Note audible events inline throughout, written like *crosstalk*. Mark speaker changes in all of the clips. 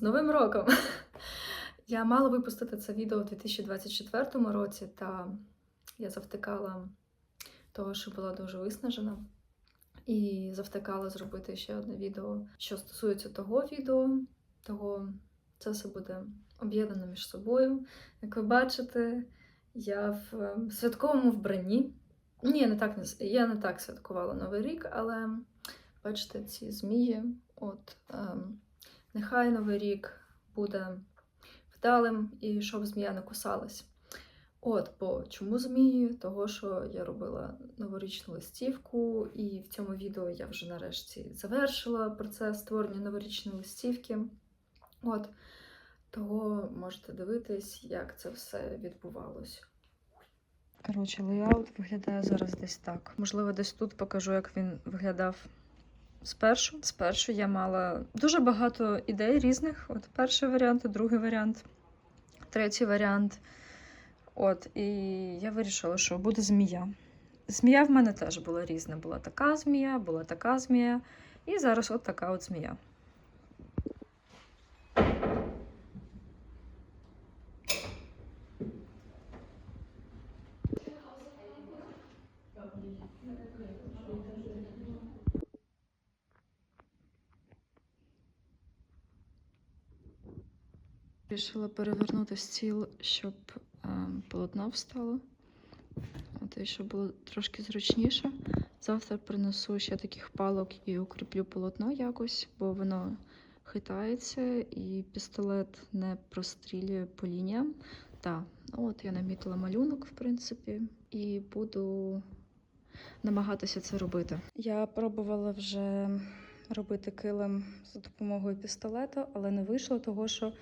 Speaker 1: З Новим роком! Я мала випустити це відео у 2024 році, та я завтикала того, що була дуже виснажена. І завтикала зробити ще одне відео, що стосується того відео, того це все буде об'єднано між собою. Як ви бачите, я в ем, святковому вбранні. Ні, не так, я не так святкувала Новий рік, але бачите, ці змії. От, ем, нехай Новий рік буде вдалим і щоб змія не кусалась. От, бо чому змії? Того, що я робила новорічну листівку, і в цьому відео я вже нарешті завершила процес створення новорічної листівки. От, того можете дивитись, як це все відбувалось. Коротше, лейаут виглядає зараз десь так. Можливо, десь тут покажу, як він виглядав спершу. Спершу я мала дуже багато ідей різних. От перший варіант, другий варіант, третій варіант. От, і я вирішила, що буде змія. Змія в мене теж була різна. Була така змія, була така змія, і зараз от така от змія. Рішила перевернути стіл, щоб е, полотно встало. От, щоб було трошки зручніше. Завтра принесу ще таких палок і укріплю полотно якось, бо воно хитається і пістолет не прострілює по лініям. Так, от я намітила малюнок, в принципі, і буду намагатися це робити. Я пробувала вже робити килим за допомогою пістолета, але не вийшло, того що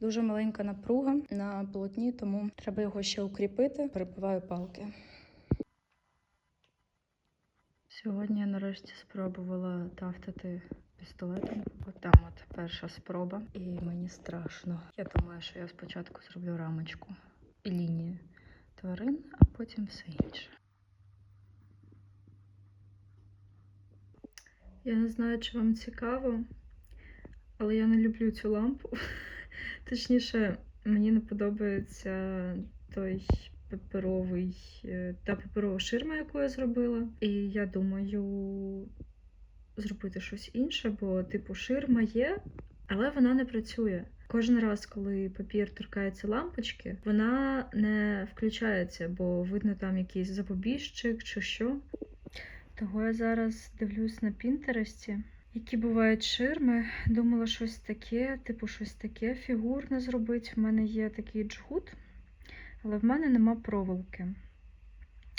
Speaker 1: дуже маленька напруга на полотні, тому треба його ще укріпити. Перебиваю палки. Сьогодні я нарешті спробувала тафтати пістолетом. От там от перша спроба. І мені страшно. Я думаю, що я спочатку зроблю рамочку і лінії тварин, а потім все інше. Я не знаю, чи вам цікаво, але я не люблю цю лампу. Точніше, мені не подобається той паперовий, е, та паперова ширма, яку я зробила. І я думаю зробити щось інше, бо, типу, ширма є, але вона не працює. Кожен раз, коли папір торкається лампочки, вона не включається, бо видно там якийсь запобіжчик чи що. Того я зараз дивлюсь на Пінтересті, які бувають ширми. Думала щось таке, типу щось таке фігурне зробити. В мене є такий джгут, але в мене нема проволоки.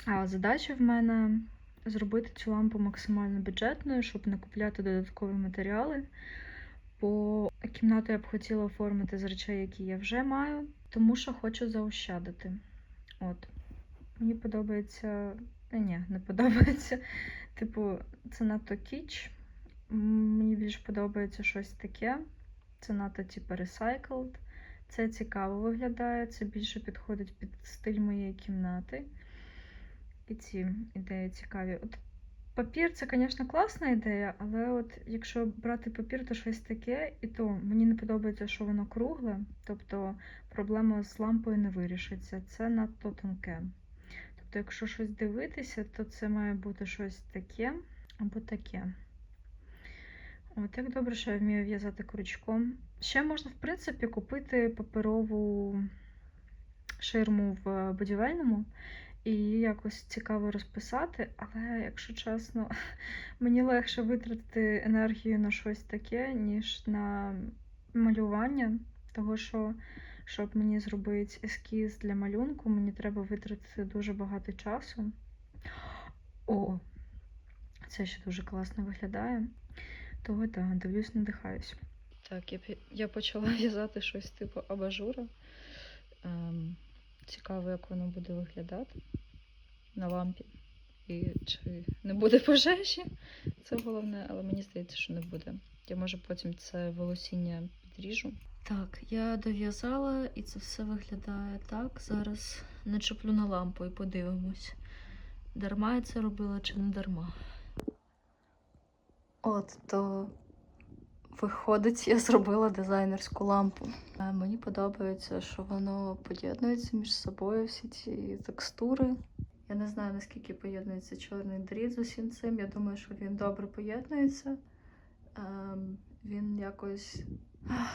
Speaker 1: А задача в мене зробити цю лампу максимально бюджетною, щоб не купляти додаткові матеріали. Бо кімнату я б хотіла оформити з речей, які я вже маю, тому що хочу заощадити. От. Мені подобається. Е, ні, не подобається. Типу, це надто кіч. Мені більш подобається щось таке. Це надто типу recycled. Це цікаво виглядає, це більше підходить під стиль моєї кімнати. І ці ідеї цікаві. От папір це, звісно, класна ідея, але от якщо брати папір, то щось таке, і то мені не подобається, що воно кругле, тобто проблема з лампою не вирішиться. Це надто тонке. Тобто, якщо щось дивитися, то це має бути щось таке або таке. От як добре, що я вмію в'язати крючком. Ще можна, в принципі, купити паперову ширму в будівельному і якось цікаво розписати, але, якщо чесно, *laughs* мені легше витратити енергію на щось таке, ніж на малювання, того що. Щоб мені зробити ескіз для малюнку, мені треба витратити дуже багато часу. О, це ще дуже класно виглядає. Того так, дивлюсь, надихаюсь. Так, я, я почала *laughs* в'язати щось типу абажура. Ем, цікаво, як воно буде виглядати на лампі. І чи не буде пожежі. Це головне, але мені здається, що не буде. Я може потім це волосіння підріжу. Так, я дов'язала і це все виглядає так. Зараз начеплю на лампу і подивимось, дарма я це робила чи не дарма. От то
Speaker 2: Виходить, я зробила дизайнерську лампу. Е, Мені подобається, що воно поєднується між собою, всі ці текстури. Я не знаю, наскільки поєднується чорний дріт з усім цим. Я думаю, що він добре поєднується. Ем, Він якось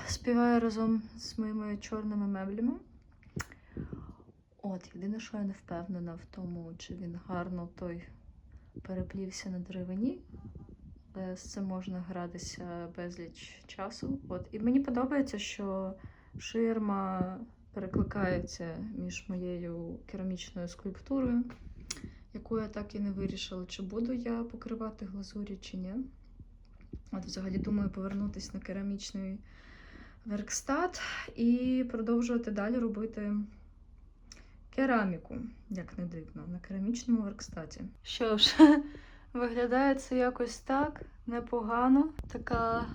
Speaker 2: співає разом з моїми чорними меблями. От, єдине, що я не впевнена в тому, чи він гарно той переплівся на деревині. Але з цим можна гратися безліч часу. От. І мені подобається, що ширма перекликається між моєю керамічною скульптурою, яку я так і не вирішила, чи буду я покривати глазурі, чи ні. От взагалі думаю повернутися на керамічний веркстат і продовжувати далі робити кераміку, як не дивно, на керамічному веркстаті. Що ж, виглядає це якось так непогано. Така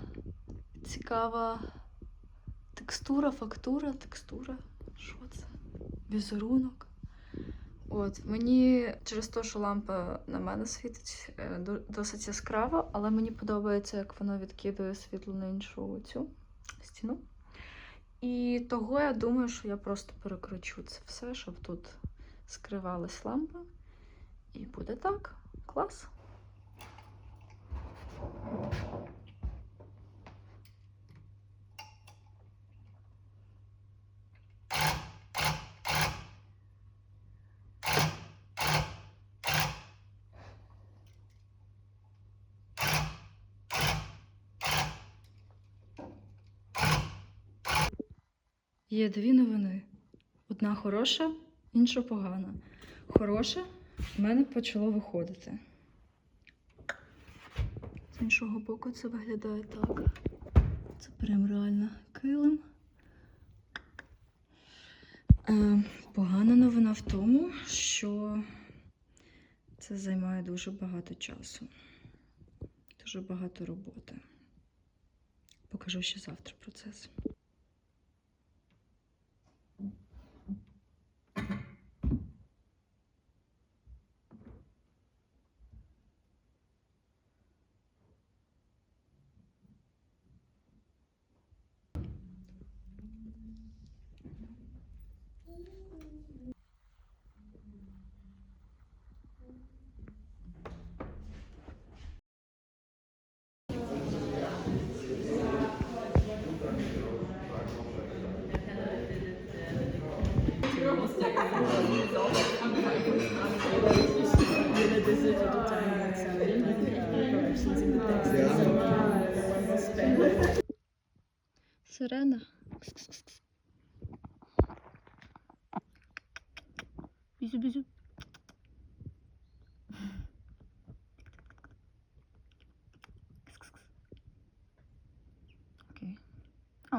Speaker 2: цікава текстура, фактура, текстура. Що це? Візерунок. От, мені через те, що лампа на мене світить е, досить яскраво, але мені подобається, як воно відкидує світло на іншу цю стіну. І того я думаю, що я просто перекручу це все, щоб тут скривалась лампа. І буде так. Клас. Є дві новини: одна хороша, інша погана. Хороша в мене почало виходити. З іншого боку це виглядає так. Це прям реально килим. Е, погана новина в тому, що це займає дуже багато часу, дуже багато роботи. Покажу ще завтра процес. Сирена. Бізю-бізю. Окей. О.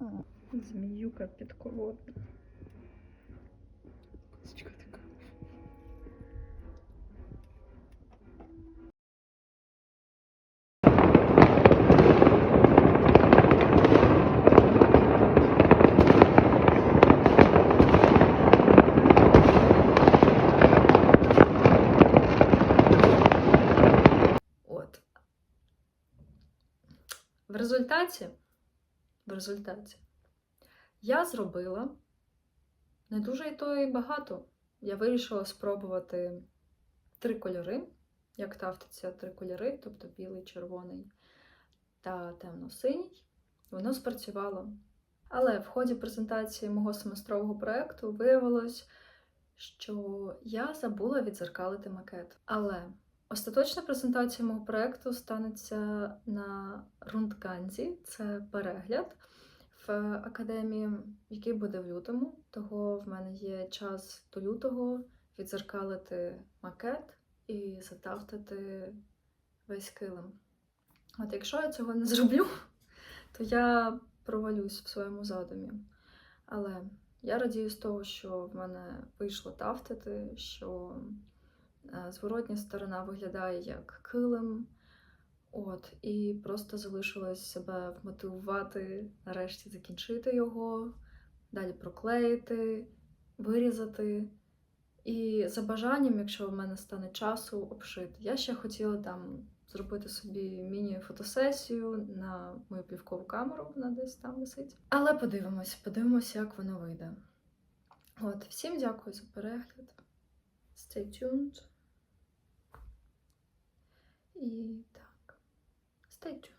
Speaker 2: О.
Speaker 1: Зміюка підколодна. Козочка така.
Speaker 2: Результаті, в результаті я зробила не дуже і то і багато. Я вирішила спробувати три кольори, як тафтиться три кольори, тобто білий, червоний та темно-синій. Воно спрацювало. Але в ході презентації мого семестрового проєкту виявилось, що я забула відзеркалити макет. Але Остаточна презентація мого проєкту станеться на Рундганзі. Це перегляд в академії, який буде в лютому. Того в мене є час до лютого відзеркалити макет і затавтати весь килим. От якщо я цього не зроблю, то я провалюсь в своєму задумі. Але я радію з того, що в мене вийшло тафтити, що Зворотня сторона виглядає як килим. От, і просто залишилось себе вмотивувати, нарешті закінчити його, далі проклеїти, вирізати. І за бажанням, якщо в мене стане часу, обшити. Я ще хотіла там зробити собі міні-фотосесію на мою плівкову камеру, вона десь там висить. Але подивимось, подивимось, як воно вийде. От, всім дякую за перегляд. Stay tuned. І так, tuned.